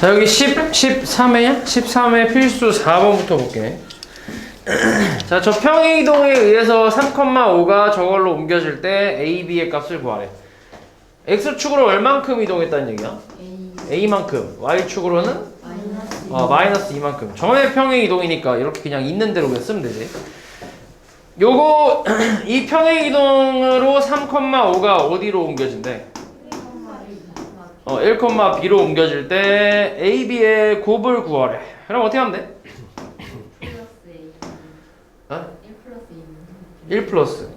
자 여기 10, 13회냐? 13회 필수 4번부터 볼게 자 저 평행이동에 의해서 3,5가 저걸로 옮겨질 때 A, B의 값을 구하래 X축으로 얼만큼 이동했다는 얘기야? A A만큼 Y축으로는 마이너스. 어, 마이너스 2만큼 점의 평행 이동이니까 이렇게 그냥 있는 대로 그냥 쓰면 되지 요거 이 평행 이동으로 3,5가 어디로 옮겨진대? 어, 1,b로 옮겨질 때 a, b의 곱을 구하래 그럼 어떻게 하면 돼? 플러스 A. 어? 1 플러스 A. 1 플러스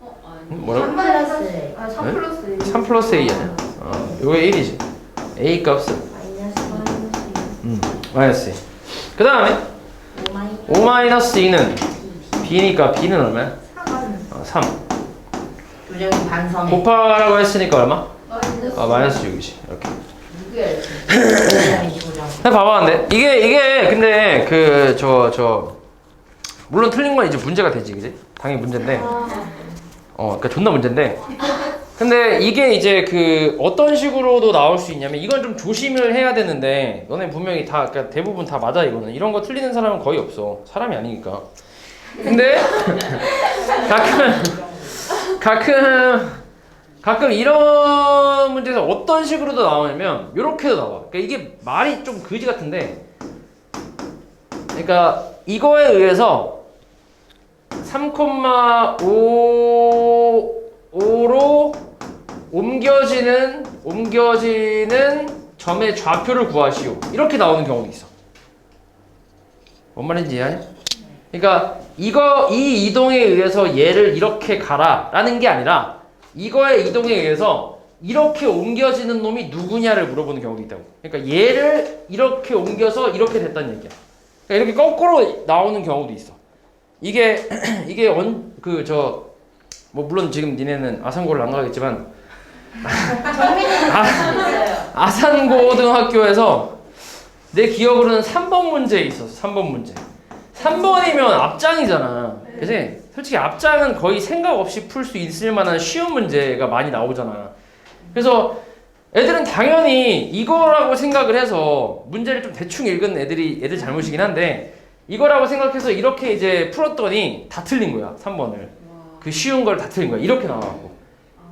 어, 음, 아니. 뭐라고? 3 플러스 A. 아, 3 네? 플러스 A. 3 플러스 a 아니야 어, 요게 1이지 a 값은 마이너스 마이너스 음, 마이너스 2. 그 다음에 5 마이너스 5 마이너스 2는 b니까 b는 얼마야? 3. 어, 3 조정이 반성해. 곱하라고 했으니까 얼마? 아 마이너스 6이지 이렇게. 자, 봐봐, 근데 이게 이게 근데 그 저 저 물론 틀린 건 이제 문제가 되지, 그지? 당연히 문제인데, 어, 그러니까 존나 문제인데. 근데 이게 이제 그 어떤 식으로도 나올 수 있냐면 이건 좀 조심을 해야 되는데 너네 분명히 다 그러니까 대부분 다 맞아 이거는 이런 거 틀리는 사람은 거의 없어 사람이 아니니까. 근데 가끔 가끔 가끔 이런 문제에서 어떤 식으로도 나오냐면 이렇게도 나와. 그러니까 이게 말이 좀 그지 같은데, 그러니까 이거에 의해서 3,5로 옮겨지는 옮겨지는 점의 좌표를 구하시오. 이렇게 나오는 경우도 있어. 뭔 말인지 이해하냐? 그러니까 이거 이 이동에 의해서 얘를 이렇게 가라라는 게 아니라 이거의 이동에 의해서 이렇게 옮겨지는 놈이 누구냐를 물어보는 경우도 있다고. 그러니까 얘를 이렇게 옮겨서 이렇게 됐다는 얘기야. 그러니까 이렇게 거꾸로 나오는 경우도 있어. 이게 이게 그저 뭐 물론 지금 니네는 아산고를 안 가겠지만 아, 아산고등학교에서 내 기억으로는 3번 문제 있었어. 3번 문제. 3번이면 앞장이잖아. 그지? 솔직히 앞장은 거의 생각 없이 풀 수 있을 만한 쉬운 문제가 많이 나오잖아. 그래서 애들은 당연히 이거라고 생각을 해서 문제를 좀 대충 읽은 애들이 애들 잘못이긴 한데 이거라고 생각해서 이렇게 이제 풀었더니 다 틀린 거야. 3번을. 그 쉬운 걸 다 틀린 거야. 이렇게 나와갖고.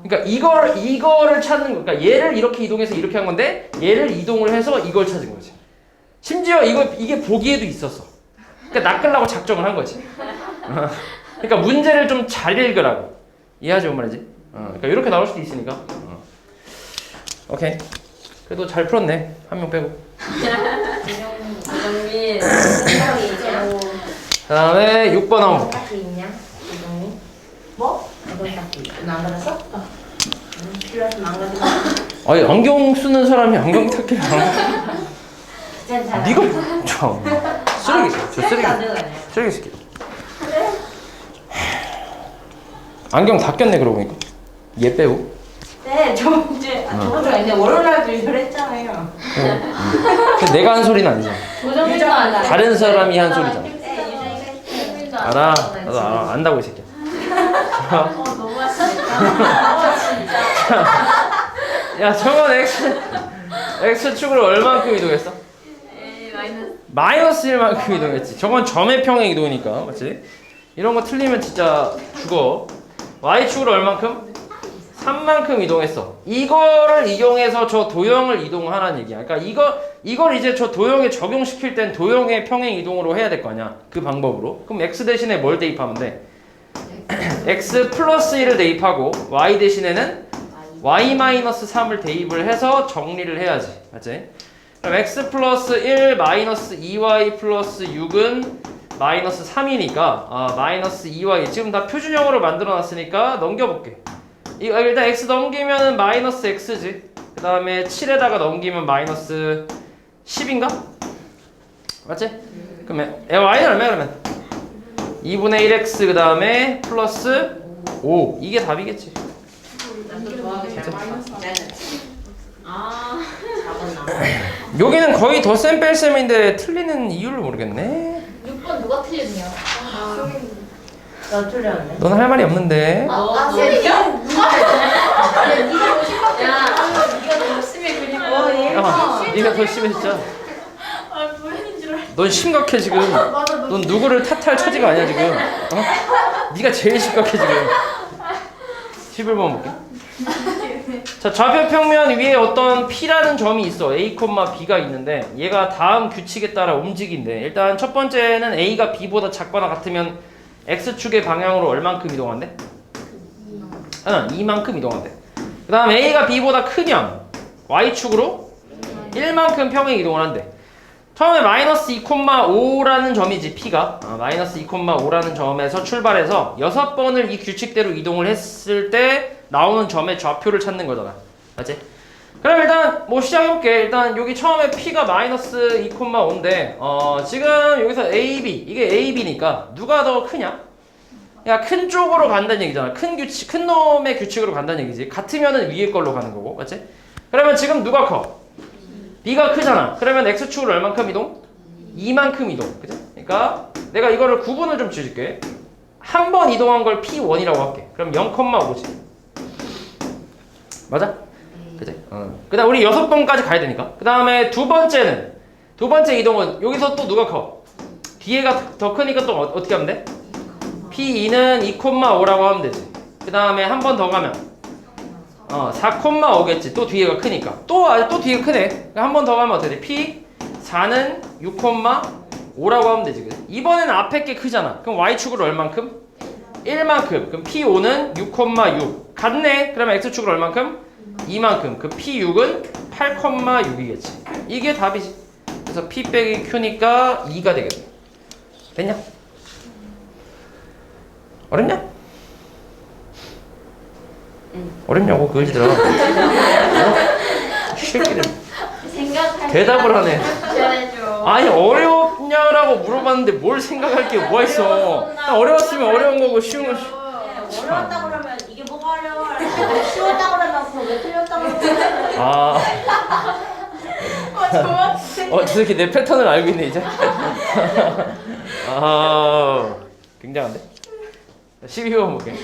그러니까 이걸 이거를 찾는 거. 그러니까 얘를 이렇게 이동해서 이렇게 한 건데 얘를 이동을 해서 이걸 찾은 거지. 심지어 이거 이게 보기에도 있었어. 그러니까 낚으려고 작정을 한 거지. 어. 그러니까 문제를 좀 잘 읽으라고. 이해하지 뭔 말이지? 어, 그러니까 이렇게 나올 수도 있으니까. 어. 오케이. 그래도 잘 풀었네. 한 명 빼고. 생각이. 그다음에 6번 한번 볼게. 딱히 있냐? 조정이? 뭐? 이건 딱히. 안 받았어? 응, 필요하면 안 가져가. 아니 안경 쓰는 사람이 안경 닦기를 안. 네가 참 쓰레기. 저 쓰레기. 쓰레기 새끼. 안경 다 꼈네 그러고 보니까. 얘 빼고. 네, 저 이제 아, 저번 주에 근데 월요일날도 이걸 했잖아요. 근데 내가 한 소리는 아니잖아. 조정민도 안 나. 다른 사람이 한 소리잖아. 네, 유정이가 알아. 나도 알아. 안다고 이 새끼야. 어, 너무 하시니까. 어, 진짜. 야 저건 x x 축으로 얼만큼 이동했어? 마이너스 1만큼 이동했지. 저건 점의 평행 이동이니까 맞지? 이런 거 틀리면 진짜 죽어. Y 축으로 얼만큼? 3만큼 이동했어. 이거를 이용해서 저 도형을 이동하라는 얘기야. 그러니까 이거 이걸 이제 저 도형에 적용시킬 땐 도형의 평행 이동으로 해야 될 거 아니야. 그 방법으로. 그럼 x 대신에 뭘 대입하면 돼? x 플러스 1을 대입하고 y 대신에는 y 마이너스 3을 대입을 해서 정리를 해야지. 맞지? 그럼 x 플러스 1 마이너스 2y 플러스 6은 마이너스 3이니까 아, 마이너스 2y 지금 다 표준형으로 만들어 놨으니까 넘겨볼게. 이 아, 일단 x 넘기면은 마이너스 x지. 그 다음에 7에다가 넘기면 마이너스 10인가? 맞지? 그러면 에, y는 얼마야 그러면? 2분의 1x 그 다음에 플러스 5 이게 답이겠지. 아. 여기는 거의 덧셈 뺄셈인데 틀리는 이유를 모르겠네. 6번 누가 틀렸냐? 아. 너 틀렸네. 넌 할 말이 없는데. 아, 아, 소리야? 누가? 야, 네가 너 열심히 그리고 야, 네가 더 심해 진짜. 아 뭐였는 줄 알았어. 넌 심각해 지금. 맞아 너. 넌 누구를 탓할 처지가 아니야 지금. 어? 네가 제일 심각해 지금. 11번 볼게. 자 좌표 평면 위에 어떤 P라는 점이 있어. A, B가 있는데 얘가 다음 규칙에 따라 움직인대. 일단 첫 번째는 A가 B보다 작거나 같으면 X축의 방향으로 얼만큼 이동한대? 응, 이만큼 이동한대. 그 다음 A가 B보다 크면 Y축으로 1만큼 평행 이동을 한대. 처음에 마이너스 2,5라는 점이지 P가 어, 마이너스 2,5라는 점에서 출발해서 여섯 번을 이 규칙대로 이동을 했을 때 나오는 점의 좌표를 찾는 거잖아 맞지? 그럼 일단 뭐 시작해볼게 일단 여기 처음에 P가 마이너스 2,5인데 어 지금 여기서 AB 이게 AB니까 누가 더 크냐? 야 큰 쪽으로 간다는 얘기잖아 큰 규칙 큰 놈의 규칙으로 간다는 얘기지 같으면은 위에 걸로 가는 거고 맞지? 그러면 지금 누가 커? B가 크잖아. 그러면 X축으로 얼만큼 이동? 2만큼 이동. 그죠? 그러니까 내가 이거를 구분을 좀 지을게. 한 번 이동한 걸 P1이라고 할게. 그럼 0,5지. 맞아? 그지? 어. 그 다음 우리 여섯 번까지 가야 되니까. 그 다음에 두 번째는 두 번째 이동은 여기서 또 누가 커? 뒤에가 더 크니까 또 어, 어떻게 하면 돼? P2는 2,5라고 하면 되지. 그 다음에 한 번 더 가면 어, 4,5겠지. 또 뒤에가 크니까. 또, 아, 또 뒤에 크네. 한 번 더 가면 어떻게 돼? P 4는 6,5라고 하면 되지. 이번에는 앞에 게 크잖아. 그럼 Y축으로 얼만큼? 1만큼. 그럼 P5는 6,6. 같네. 그러면 X축으로 얼만큼? 2만큼. 그 P6은 8,6이겠지. 이게 답이지. 그래서 P 빼기 Q니까 2가 되겠네. 됐냐? 어렵냐? 어렵냐고 그지들아. 어? 새끼들 생각할. 대답을 하네. 아니 어 렵냐라고 물어봤는데 뭘 생각할 게 뭐가 있어? 어려웠으면 어려운 거고 쉬운 거. 쉬- 네, 어려웠다 그러면 이게 뭐가 어려워? 쉬웠다 그러면 그거 왜 틀렸다 그러면 아, 어 좋아. 어, 저 새끼 내 패턴을 알고 있네 이제. 아, 굉장한데. 12번 볼게.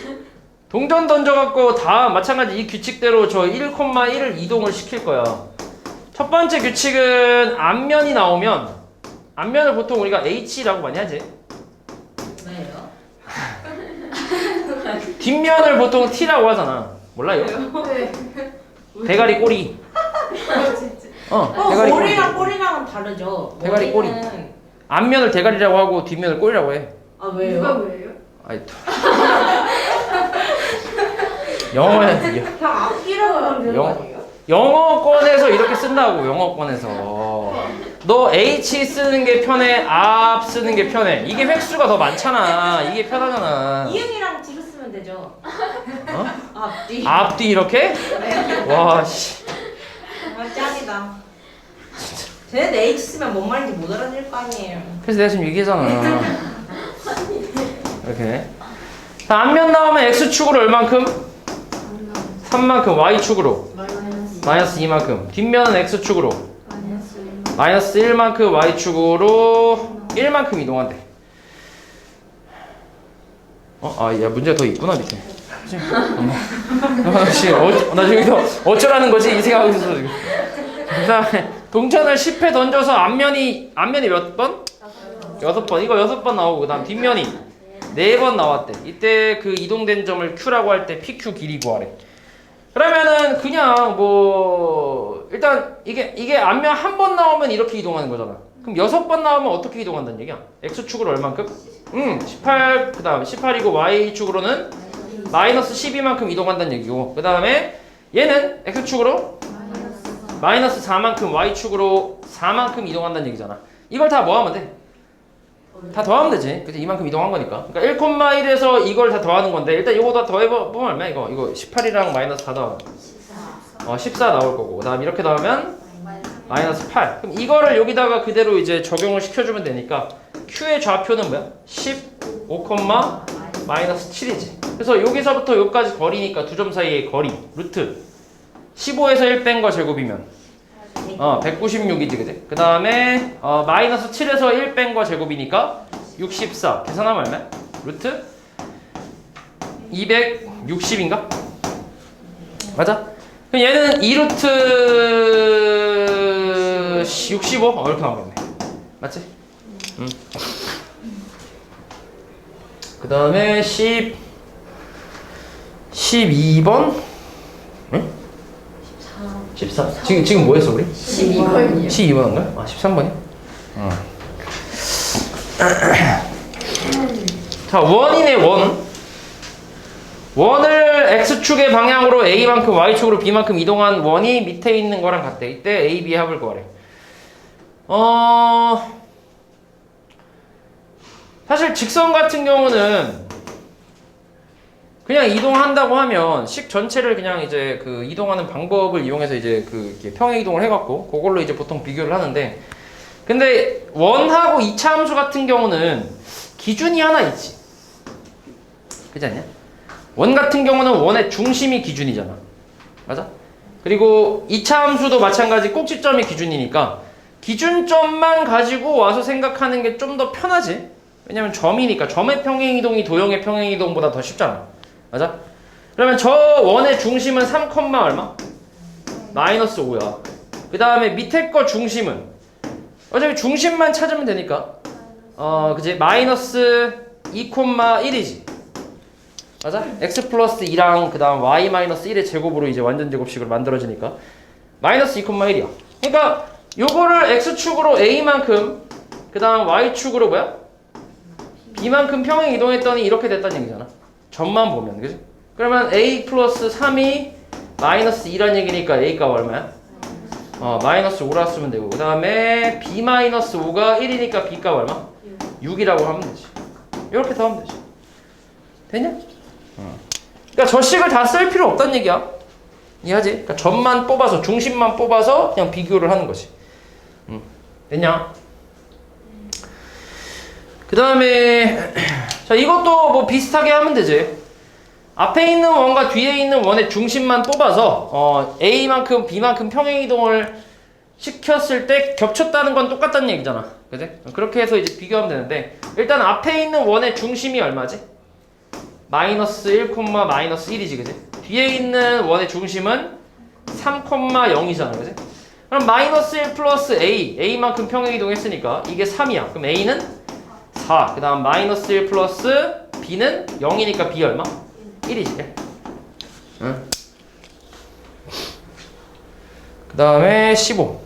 동전 던져갖고 다 마찬가지 이 규칙대로 저 1,1을 이동을 시킬 거야. 첫 번째 규칙은 앞면이 나오면 앞면을 보통 우리가 H라고 많이 하지. 왜요? 뒷면을 보통 T라고 하잖아. 몰라요? 네. 대가리 꼬리. 어, 어, 대가리 꼬리. 머리랑 꼬리랑은 다르죠. 대가리 꼬리. 머리는- 앞면을 대가리라고 하고 뒷면을 꼬리라고 해. 아 누가 왜요? 왜요? 아이 또. 영어에 그냥 앞뒤라고 하면 되는 거 영- 아니에요? 영어권에서 이렇게 쓴다고 영어권에서 너 H 쓰는 게 편해 앞 쓰는 게 편해. 이게 획수가 더 많잖아. 이게 편하잖아. 이응이랑 뒤로 쓰면 되죠. 어? 앞뒤. 앞뒤 이렇게? 와씨. 아, 짱이다. 쟤네들 H 쓰면 뭔 말인지 못 알아들 거 아니에요. 그래서 내가 지금 얘기했잖아. 이렇게. 자, 앞면 나오면 X축으로 얼만큼? 3만큼. Y축으로. 마이너스 2만큼. 뒷면은 X축으로 마이너스 1만큼 Y축으로 1만큼 이동한대. 어, 아, 야, 문제가 더 있구나, 밑에. 어, 씨, 어, 나 지금 여기서 어쩌라는 거지? 이 생각하고 있었어, 지금. 그 다음에, 동전을 10회 던져서 앞면이, 앞면이 몇 번? 여섯 번. 이거 여섯 번 나오고, 그 다음 뒷면이 네 번 나왔대. 이때 그 이동된 점을 Q라고 할 때 PQ 길이 구하래. 그러면은 그냥 뭐 일단 이게 이게 앞면 한 번 나오면 이렇게 이동하는 거잖아. 그럼 여섯 번 나오면 어떻게 이동한다는 얘기야? x 축으로 얼만큼? 음, 18 그다음 18이고 y 축으로는 마이너스 12만큼 이동한다는 얘기고. 그다음에 얘는 x 축으로 마이너스 4만큼 y 축으로 4만큼 이동한다는 얘기잖아. 이걸 다 뭐 하면 돼? 다 더하면 되지. 그치? 이만큼 이동한 거니까. 그러니까 1,1에서 이걸 다 더하는 건데, 일단 이거 다 더해보면 얼마야, 이거? 이거 18이랑 마이너스 다 더하면. 어, 14 나올 거고. 그 다음 이렇게 더하면 마이너스 8. 그럼 이거를 여기다가 그대로 이제 적용을 시켜주면 되니까, Q의 좌표는 뭐야? 15, 마이너스 7이지. 그래서 여기서부터 여기까지 거리니까 두 점 사이의 거리, 루트. 15에서 1 뺀 거 제곱이면 어, 196이지, 그지? 그 다음에, 어, 마이너스 7에서 1 뺀 거 제곱이니까 64. 계산하면 얼마야? 루트? 260인가? 맞아? 그럼 얘는 2루트 65? 어, 이렇게 나오겠네. 맞지? 응. 그 다음에 10, 12번? 응? 14. 지금, 지금 뭐 했어, 우리? 12번이요. 12번인가? 아, 13번이야? 어. 자, 원이네, 원. 원을 X축의 방향으로 A만큼 Y축으로 B만큼 이동한 원이 밑에 있는 거랑 같대. 이때 A, B의 합을 구하래. 어, 사실 직선 같은 경우는 그냥 이동한다고 하면 식 전체를 그냥 이제 그 이동하는 방법을 이용해서 이제 그 평행 이동을 해갖고 그걸로 이제 보통 비교를 하는데 근데 원하고 이차 함수 같은 경우는 기준이 하나 있지. 그렇지 않냐? 원 같은 경우는 원의 중심이 기준이잖아. 맞아? 그리고 이차 함수도 마찬가지 꼭지점이 기준이니까 기준점만 가지고 와서 생각하는 게 좀 더 편하지. 왜냐면 점이니까 점의 평행 이동이 도형의 평행 이동보다 더 쉽잖아. 맞아? 그러면 저 원의 중심은 3, 얼마? 마이너스 5야. 그 다음에 밑에 거 중심은 어차피 중심만 찾으면 되니까 어 그지 마이너스 2,1이지. 맞아? x 플러스 2랑 그 다음 y 마이너스 1의 제곱으로 이제 완전 제곱식으로 만들어지니까 마이너스 2,1이야. 그러니까 요거를 x축으로 a만큼 그 다음 y축으로 뭐야? b만큼 평행 이동했더니 이렇게 됐다는 얘기잖아. 점만 보면 그지? 그러면 a 플러스 3이 마이너스 2란 얘기니까 a가 얼마야? 어 마이너스 5라 쓰면 되고 그 다음에 b 마이너스 5가 1이니까 b가 얼마? 6이라고 하면 되지. 이렇게 더 하면 되지. 됐냐? 그러니까 저 식을 다 쓸 필요 없다는 얘기야. 이해하지? 그러니까 점만 뽑아서 중심만 뽑아서 그냥 비교를 하는 거지. 음. 됐냐? 그 다음에 자 이것도 뭐 비슷하게 하면 되지. 앞에 있는 원과 뒤에 있는 원의 중심만 뽑아서 어, A만큼 B만큼 평행 이동을 시켰을 때 겹쳤다는 건 똑같다는 얘기잖아. 그지? 그렇게 해서 이제 비교하면 되는데 일단 앞에 있는 원의 중심이 얼마지? 마이너스 1, 마이너스 1이지, 그지? 뒤에 있는 원의 중심은 3,0이잖아, 그지? 그럼 마이너스 1 플러스 A, A만큼 평행 이동했으니까 이게 3이야. 그럼 A는 4. 그 다음 마이너스 1 플러스 B는 0이니까 B 얼마? 1이지. 응. 그 다음에 15.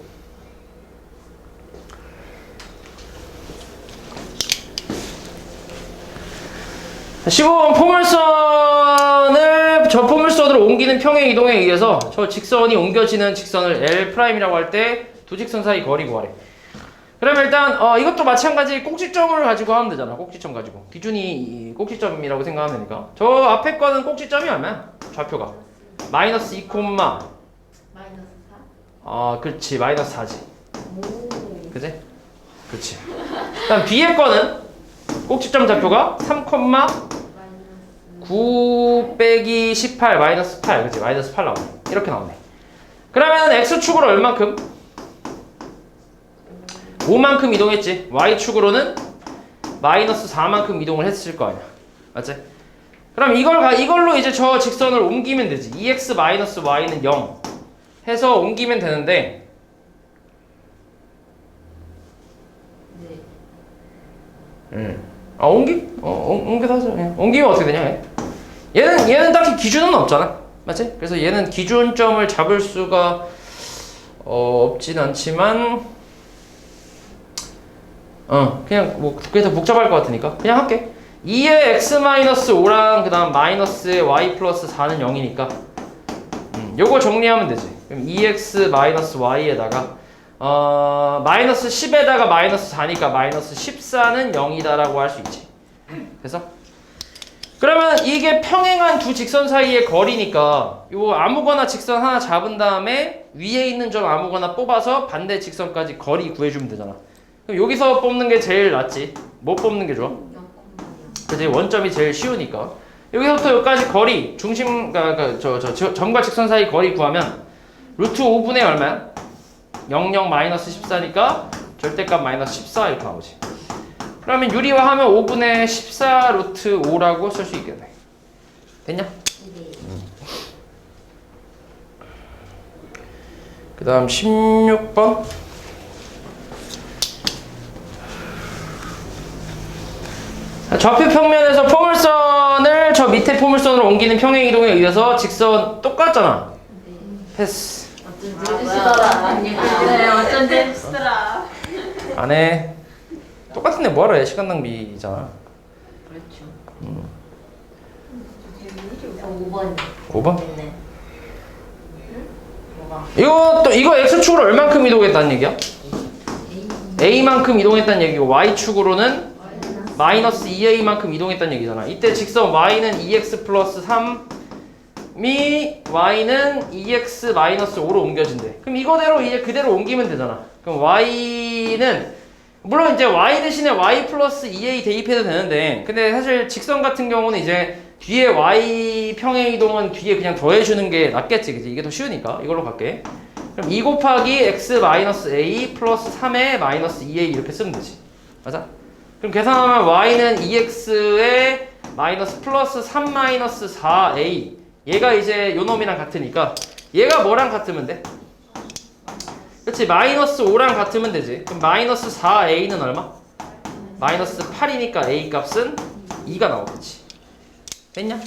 15번 포물선을 저 포물선으로 옮기는 평행 이동에 의해서 저 직선이 옮겨지는 직선을 L'이라고 할 때 두 직선 사이 거리 구하래. 그러면 일단 어, 이것도 마찬가지 꼭지점을 가지고 하면 되잖아. 꼭지점 가지고 기준이 이 꼭지점이라고 생각하면 되니까 저 앞에 거는 꼭지점이 얼마야? 좌표가 마이너스 2, 마이너스 4. 어 그렇지 마이너스 4지. 오. 그지? 그렇지. 그다음 뒤에 거는 꼭지점 좌표가 3, 마이너스 9 빼기 18 마이너스 8 그치 마이너스 8 나오네 이렇게 나오네 그러면 x축으로 얼만큼? 5만큼 이동했지 y축으로는 마이너스 4만큼 이동을 했을 거 아니야 맞지? 그럼 이걸 가 이걸로 이제 저 직선을 옮기면 되지 2x 마이너스 y는 0 해서 옮기면 되는데 네. 음. 아 옮기? 어 옮- 옮겨서 하죠 예. 옮기면 어떻게 되냐 얘? 얘는 얘는 딱히 기준은 없잖아 맞지? 그래서 얘는 기준점을 잡을 수가 어, 없진 않지만 어 그냥 뭐 그게 더 복잡할 것 같으니까 그냥 할게. 2의 x 마이너스 5랑 그 다음 마이너스의 y 플러스 4는 0이니까. 음, 요거 정리하면 되지. 그럼 2x 마이너스 y에다가 어 마이너스 10에다가 마이너스 4니까 마이너스 14는 0이다 라고 할 수 있지. 그래서 그러면 이게 평행한 두 직선 사이의 거리니까 요 아무거나 직선 하나 잡은 다음에 위에 있는 점 아무거나 뽑아서 반대 직선까지 거리 구해주면 되잖아. 그럼 여기서 뽑는 게 제일 낫지. 뭐 뽑는 게 좋아? 0,0. 그지 원점이 제일 쉬우니까. 여기서부터 여기까지 거리 중심 그러니까 저, 저, 저 점과 직선 사이 거리 구하면 루트 5분의 얼마야? 00 마이너스 14니까 절대값 마이너스 14 이렇게 나오지. 그러면 유리화하면 5분의 14 루트 5라고 쓸 수 있겠네. 됐냐? 네. 그 다음 16번 좌표 평면에서 포물선을 저 밑에 포물선으로 옮기는 평행 이동에 의해서 직선 똑같잖아. 패스. 네, 어쩐 댄스더라. 안 해. 똑같은데 뭐하러 해? 시간 낭비잖아. 그렇죠. 5번 5번? 됐네. 뭐가? 이거 또 이거 x축으로 얼만큼 이동했다는 얘기야? a만큼 이동했다는 얘기고 y축으로는 마이너스 2a만큼 이동했다는 얘기잖아. 이때 직선 y는 2x 플러스 3이 y는 2x 마이너스 5로 옮겨진대. 그럼 이거대로 이제 그대로 옮기면 되잖아. 그럼 y는 물론 이제 y 대신에 y 플러스 2a 대입해도 되는데 근데 사실 직선 같은 경우는 이제 뒤에 y 평행 이동은 뒤에 그냥 더해주는 게 낫겠지 그지 이게 더 쉬우니까 이걸로 갈게 그럼 2 곱하기 x 마이너스 a 플러스 3의 마이너스 2a 이렇게 쓰면 되지 맞아? 그럼 계산하면 y는 2x에 마이너스 플러스 3 마이너스 4a 얘가 이제 요 놈이랑 같으니까 얘가 뭐랑 같으면 돼? 그렇지 마이너스 5랑 같으면 되지 그럼 마이너스 4a는 얼마? 마이너스 8이니까 a 값은 2가 나오겠지 됐냐?